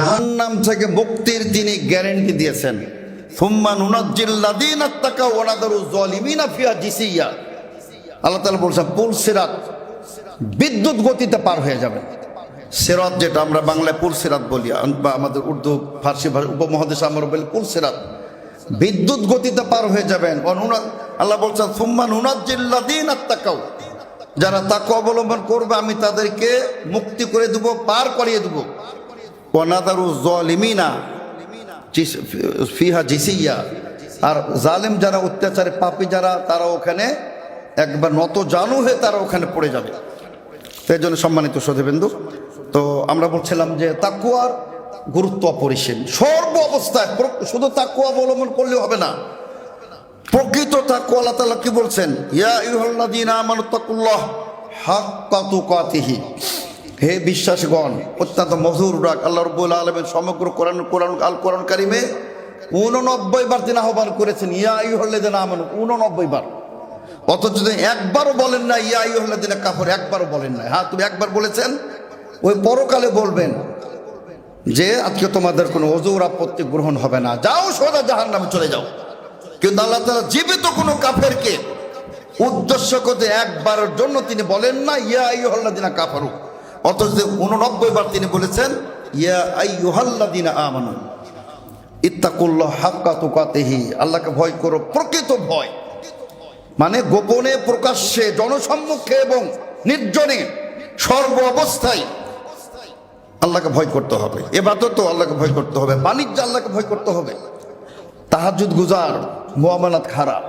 জাহান্নাম থেকে মুক্তির তিনি গ্যারেন্টি দিয়েছেন। সুম্মা নুনাজ্জিল্লাযীনা তাকাউ ওয়া নাদারু যালিমিনা ফিহা জিসিয়া। আল্লাহ তাআলা বলছেন, পুল সিরাত বিদ্যুৎ গতিতে পার হয়ে যাবে। সিরাত যেটা আমরা বাংলায় পুল সিরাত বলি, বা আমাদের উর্দু, ফার্সি ভাষা উপমহাদেশে আমরা বলি পুল সিরাত। বিদ্যুৎ গতিতে পার হয়ে যাবেন। আল্লাহ বলছেন, সুম্মা নুনাজ্জিল্লাযীনা তাকাউ যারা তাকে অবলম্বন করবে, আমি তাদেরকে মুক্তি করে দেব, পার করিয়ে দেব। ওনাদারু জলিমিনা ফিহা জিসিয়া। আর জালেম যারা, অত্যাচারে পাপী যারা, তারা ওখানে একবার নত জানু হয়ে তারা ওখানে পড়ে যাবে। সেই জন্য সম্মানিত সধেবেন্দু তো আমরা বলছিলাম যে তাকুয়ার গুরুত্ব অপরিসীম। সর্ব অবস্থায় শুধু তাকুয়া অবলম্বন করলে হবে না। প্রকৃত তাকু আল্লাহ তাআলা কি বলছেন? ইয়া ইউহাল্লাযীনা আমানু তাকুল্লাহ হাক্কা তুকাতিহি। হে বিশ্বাসগণ, অত্যন্ত মধুর ডাক আল্লাহ রব্বুল আলামিন সমগ্র কোরআন কোরআন, আল কোরআন কারিমে উননব্বই বার তিনি আহ্বান করেছেন, ইয়া ইউহাল্লাযীনা আমানু, উননব্বই বার। অথচ একবারও বলেন না ইয়া ইউহাল্লাযীনা কাফর, একবারও বলেন না হ্যাঁ তুমি একবার বলেছেন, ওই পরকালে বলবেন যে, আজকে তোমাদের কোনো অজুর আপত্তি গ্রহণ হবে না। যাও সোজা জাহান্নামে চলে যাও। কিন্তু আল্লাহ তালা জীবিত কোনো কাফেরকে উদ্দেশ্য করতে একবারের জন্য তিনি বলেন না, ইয়া আইয়ুহাল্লাদিনা কাফারু। অথচ উননব্বই বার তিনি বলেছেন, ইয়া আইয়ুহাল্লাদিনা আমানু, ইত্তাকুল্লাহ হাক্কা তুকাতেহি, আল্লাহকে ভয় করো, প্রকৃত ভয়। মানে গোপনে প্রকাশ্যে, জনসম্মুখে এবং নির্জনে, সর্ব অবস্থায় আল্লাহকে ভয় করতে হবে। এবাদত তো আল্লাহকে ভয় করতে হবে, বাণিজ্য আল্লাহকে ভয় করতে হবে। তাহাজুদ গুজার মোয়ামালাত খারাপ।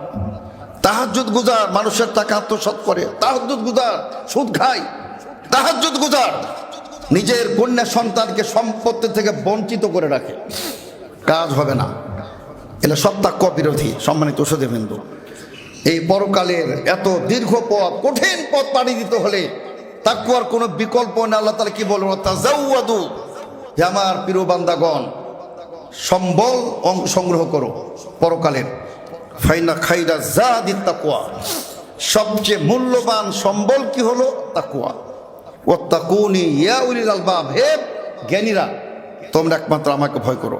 তাহাজুদ গুজার, মানুষের টাকা আত্মসাত করে। তাহাজুদ গুজার, সুদ খায়। তাহাজুদ গুজার। নিজের কন্যা সন্তানকে সম্পত্তি থেকে বঞ্চিত করে রাখে। কাজ হবে না। এগুলো সব তাক্য বিরোধী, সম্মানিত ওষুধে বিন্দু এই পরকালের এত দীর্ঘ পথ, কঠিন পথ পাড়ি দিতে হলে তাকুয়ার কোনো বিকল্প না আল্লাহ তালা কি বলব তাজাউয়াদু হে আমার প্রিয় বান্দাগণ, সম্বল সংগ্রহ করো পরকালের। ফাইনা খাইরা জাদি তাকুয়া সবচেয়ে মূল্যবান সম্বল কি হলো? তাকুয়া ও তাকুনি ইয়া উলিল আলবাব হে জ্ঞানীরা তোমরা একমাত্র আমাকে ভয় করো।